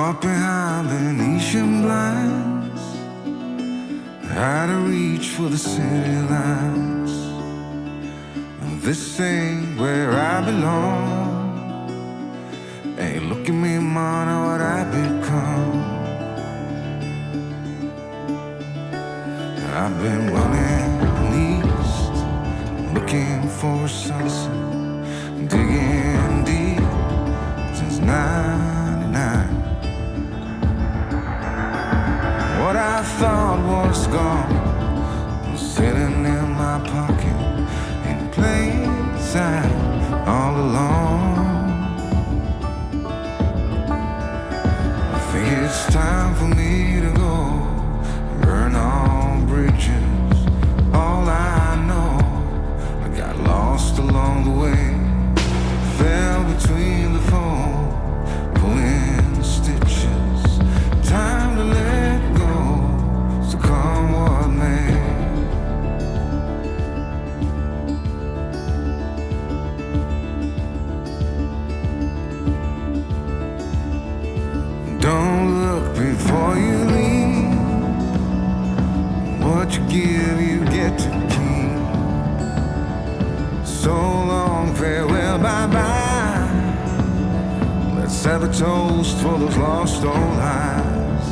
Caught behind Venetian blinds, out of reach for the city lights. This ain't where I belong. Hey, look at me, man, what I become. I've been running east, looking for a sunset, digging deep since '99. What I thought was gone was sitting in my pocket in plain sight all along. I think it's time for me to go burn all bridges. All I know, I got lost along the way, fell between the What you give, you get to keep. So long, farewell, bye bye. Let's have a toast for those lost old lives.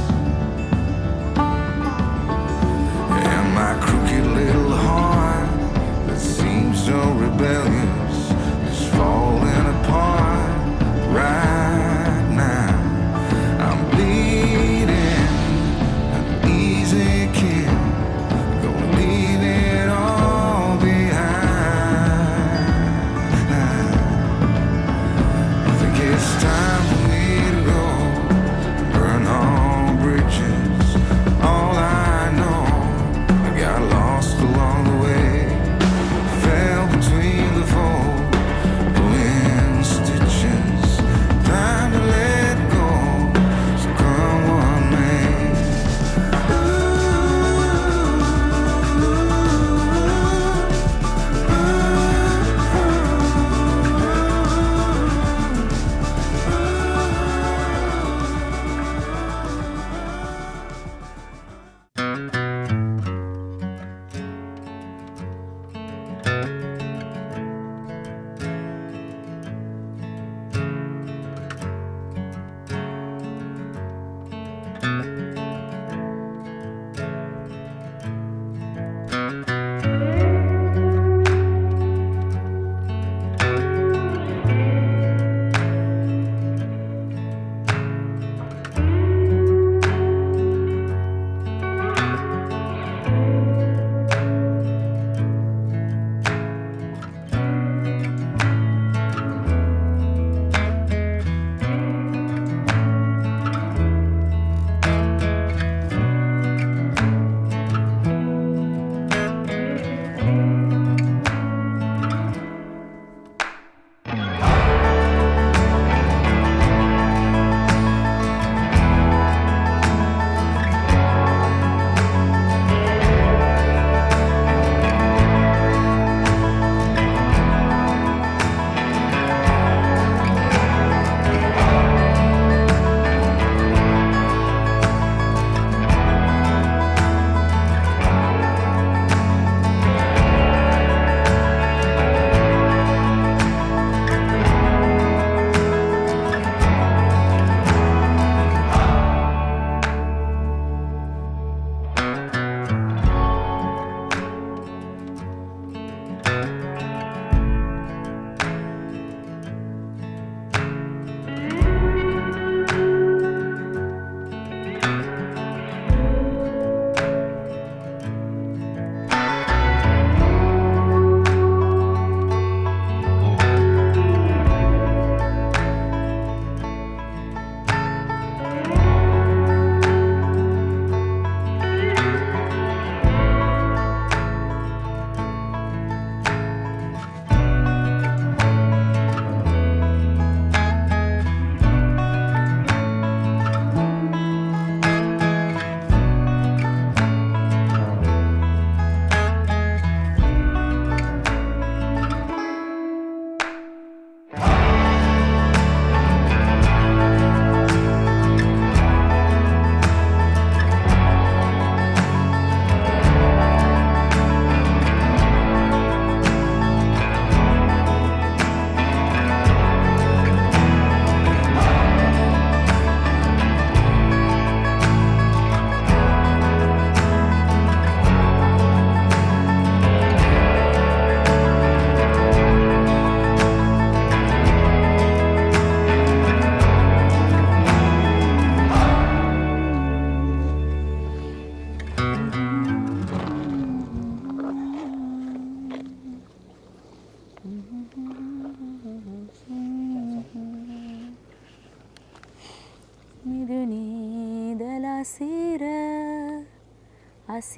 And my crooked little heart that seems so rebellious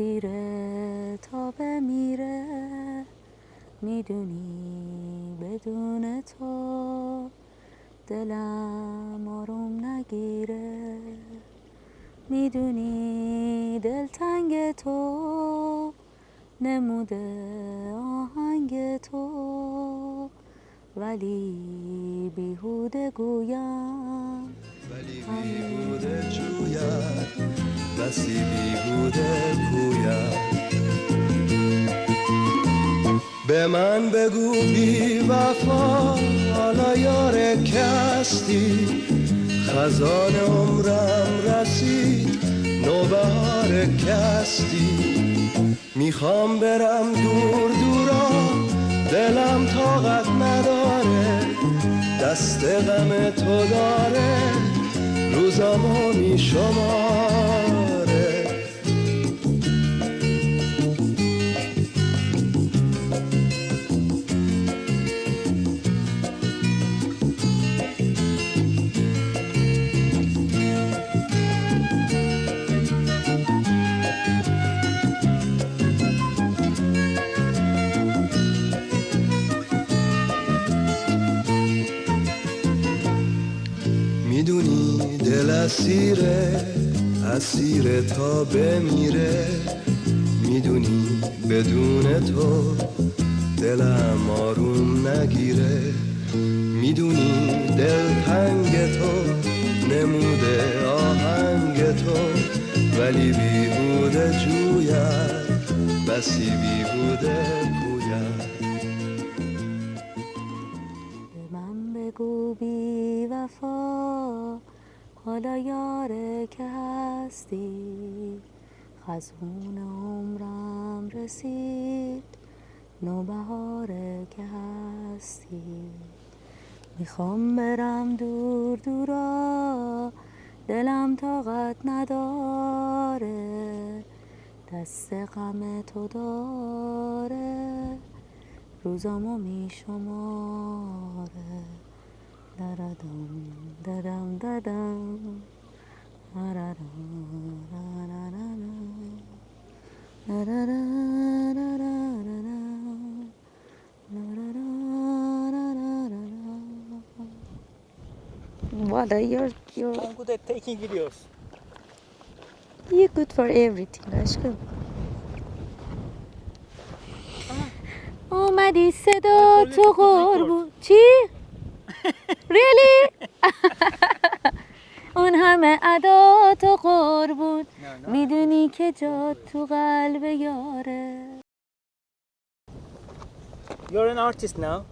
اسیره تا بمیره می‌دونی بدون تو دلم آروم نگیره. می‌دونی دلتنگ تو نموده آهنگ تو. ولی بیهوده گویم. ولی بیهوده جوید بسی بیهوده کوید به من بگو بی وفا حالا یار کستی. خزان عمرم رسید نوبهار کستی. می‌خوام برم دور دورا دلم طاقت نداره دست غم تو داره. روزامو میشماره اسیره تا بمیره می‌دونی بدون تو دلم آروم نگیره. می‌دونی دل تنگ تو نموده آهنگ تو ولی بیهوده جوید بسی بیهوده کوید به من بگو بی وفا. حالا یاره که هستی؟ خزون عمرم رسید. نوبهاره که هستی؟ می‌خوام برم دور دورا. دلم طاقت نداره. دست غم تو داره. روزامو میشماره. دردم ددم ددم دردم، دردم، What are your, your I'm good at taking videos. You good for everything aşkım. اومدی صدا تو قربون چی؟ really؟ اون همه ادا تو قربون No, no. میدونی که جا تو قلب یاره You're an artist now.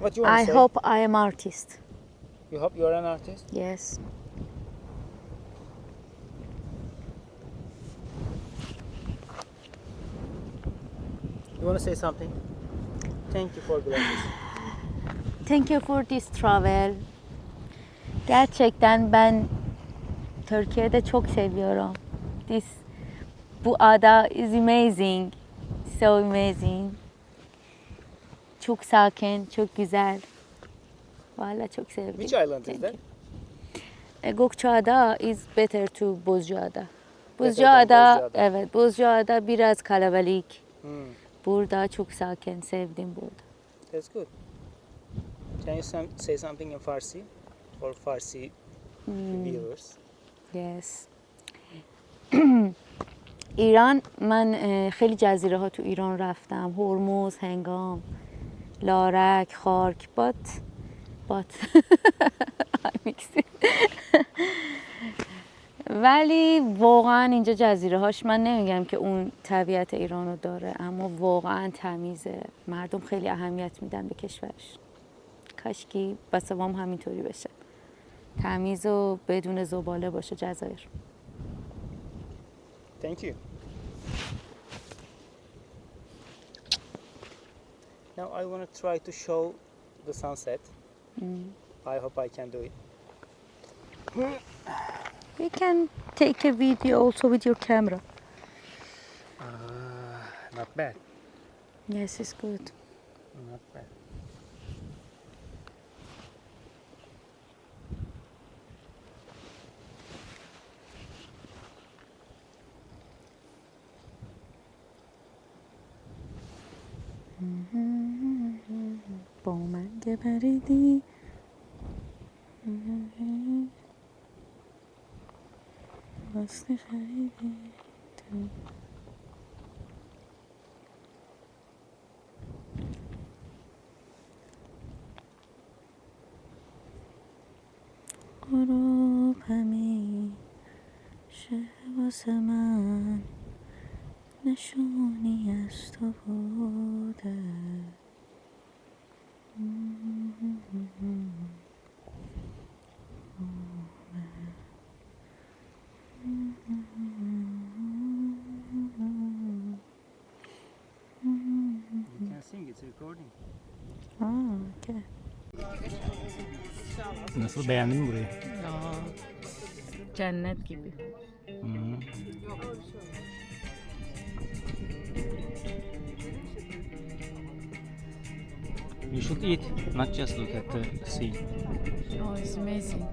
What you want I to say? hope I am artist. You hope you're an artist. Yes. You want to say something? Thank you for glasses. Thank you for this travel. Gerçekten ben Türkiye'de çok seviyorum. This bu ada is amazing. So amazing. Çok sakin, çok güzel. Vallahi çok sevdim. Which island is that? E, Gökçeada is better to Bozcaada, Bozcaada. evet Bozcaada biraz kalabalık. Hmm, Burada çok sakin, sevdim burada. that's good. Can you some, say something in Farsi for Farsi Hmm. viewers? Yes. ایران من خیلی جزیره ها تو ایران رفتم هرمز هنگام لارک خارک بات بات. ولی واقعا اینجا جزیره هاش من نمیگم که اون طبیعت ایران رو داره اما واقعا تمیزه مردم خیلی اهمیت میدن به کشورش کاشکی واسه هم همینطوری بشه تمیز و بدون زباله باشه جزایر Thank you. Now I want to try to show the sunset. I hope I can do it. You can take a video also with your camera. Uh, not bad. Yes, it's good. Not bad. که پریدی واسه خریدی. تو غروب همیشه واسه من نشونی از تو بوده Nasıl beğendin mi burayı? Aa, cennet gibi. You should eat, not just look at the sea. Oh, it's amazing.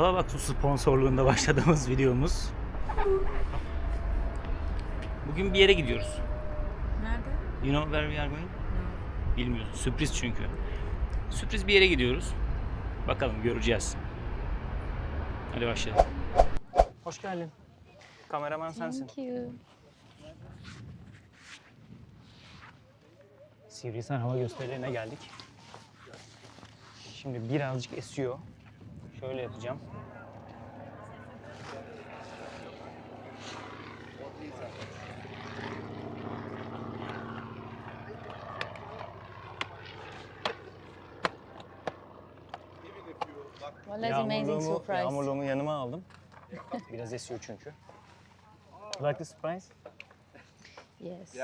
Kalabak Su sponsorluğunda başladığımız videomuz. Bugün bir yere gidiyoruz. Nerede? You know where we are going? Bilmiyoruz. Sürpriz çünkü. Sürpriz bir yere gidiyoruz. Bakalım göreceğiz. Hadi başlayalım. Hoş geldin. Kameraman sensin. Thank you. Sivrihisar Hava Gösterilerine geldik. Şimdi birazcık esiyor. Şöyle yapacağım. Well, that's amazing Yağmurluğumu, surprise. yağmurluğumu yanıma aldım. Biraz esiyor çünkü. Like the surprise? Yes.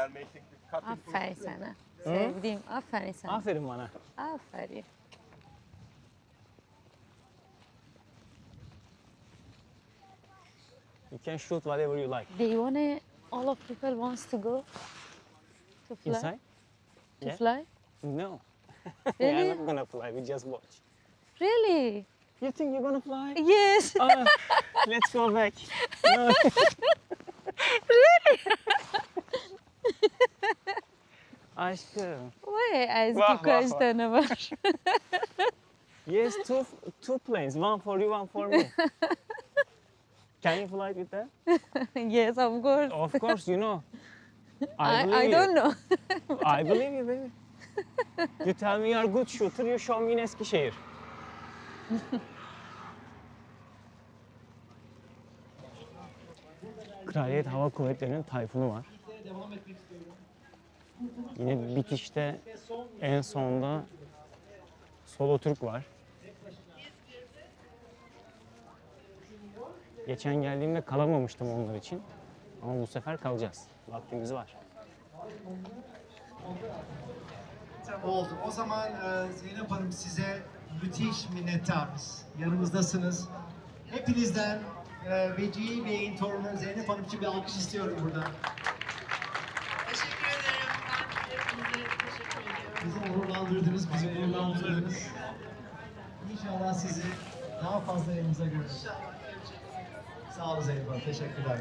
Aferin sana. Sevdiğim. Aferin sana. Aferin bana. Aferin. You can shoot whatever you like. Do you wanna, all of people wants to go to fly? Inside? To Yeah. fly? No. we are Really? not gonna fly. We just watch. Really? You think you're gonna fly? Yes. Ah, let's go back. No. Aşkım. Az Vah, ki vah, tane var. Yes, two two planes. One for you, one for me. Can you fly with them? yes, of course. Of course, you know. I, I you. don't know. I believe you, baby. You tell me you're good shooter, you show me in Eskişehir. Kraliyet Hava Kuvvetleri'nin Tayfun'u var. Yine bitişte en sonda Solo Türk var. Geçen geldiğimde kalamamıştım onlar için. Ama bu sefer kalacağız. Vaktimiz var. Oldu. O zaman e, Zeynep Hanım size müthiş minnettarız. Yanımızdasınız. Hepinizden e, Vecihi Bey'in torunu Zeynep Hanım için bir alkış istiyorum burada. Teşekkür ederim. Ben hepinize teşekkür ediyorum. Bizi onurlandırdınız, bizi onurlandırdınız. İnşallah sizi daha fazla yanımıza görürüz. İnşallah. Sağ olun Zeynep Hanım. Teşekkürler.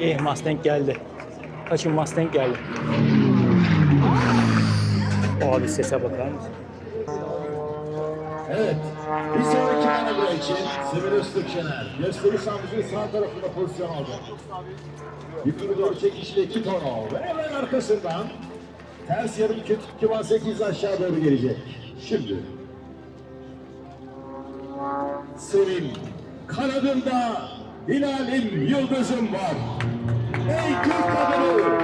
İyi Mustang geldi. Kaçın Mustang geldi. O abi sese bakar mısın? Evet. Bir sonraki manevra için Sibel Öztürk Şener. Gösteri sahamızın sağ tarafında pozisyon aldı. Yukarı doğru çekişle iki tono. Ve hemen arkasından ters yarım kivan 8 aşağı doğru gelecek. Şimdi. Senin kanadında Hilal'im yıldızım var. Ey Türk kadını!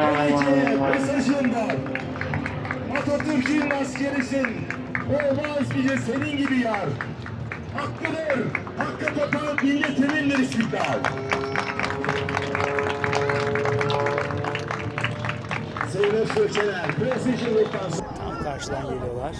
Geleceğe mesajım var. Atatürk'ün askerisin. Olmaz bize senin gibi yar. Hakkıdır. Hakkı tapan milletimindir istiklal. Zeynep Söçeler, Precision karşıdan geliyorlar.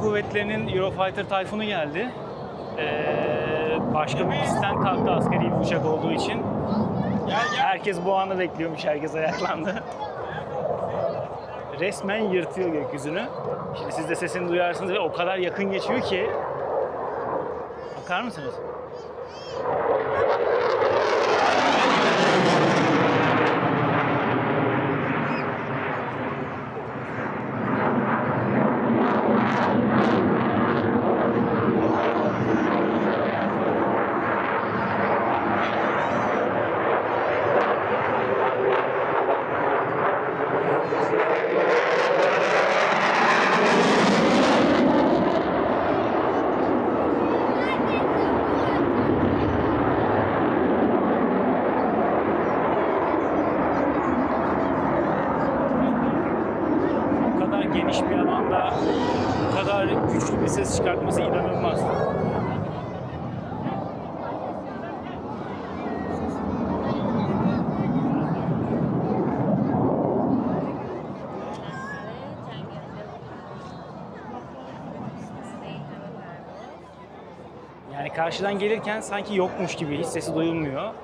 Kuvvetleri'nin Eurofighter Typhoon'u geldi. Ee, başka bir pistten kalktı askeri bir uçak olduğu için. Herkes bu anı bekliyormuş, herkes ayaklandı. Resmen yırtıyor gökyüzünü. Şimdi siz de sesini duyarsınız ve o kadar yakın geçiyor ki. Bakar mısınız? bu kadar geniş bir alanda bu kadar güçlü bir ses çıkartması inanılmaz. Yani karşıdan gelirken sanki yokmuş gibi hiç sesi duyulmuyor.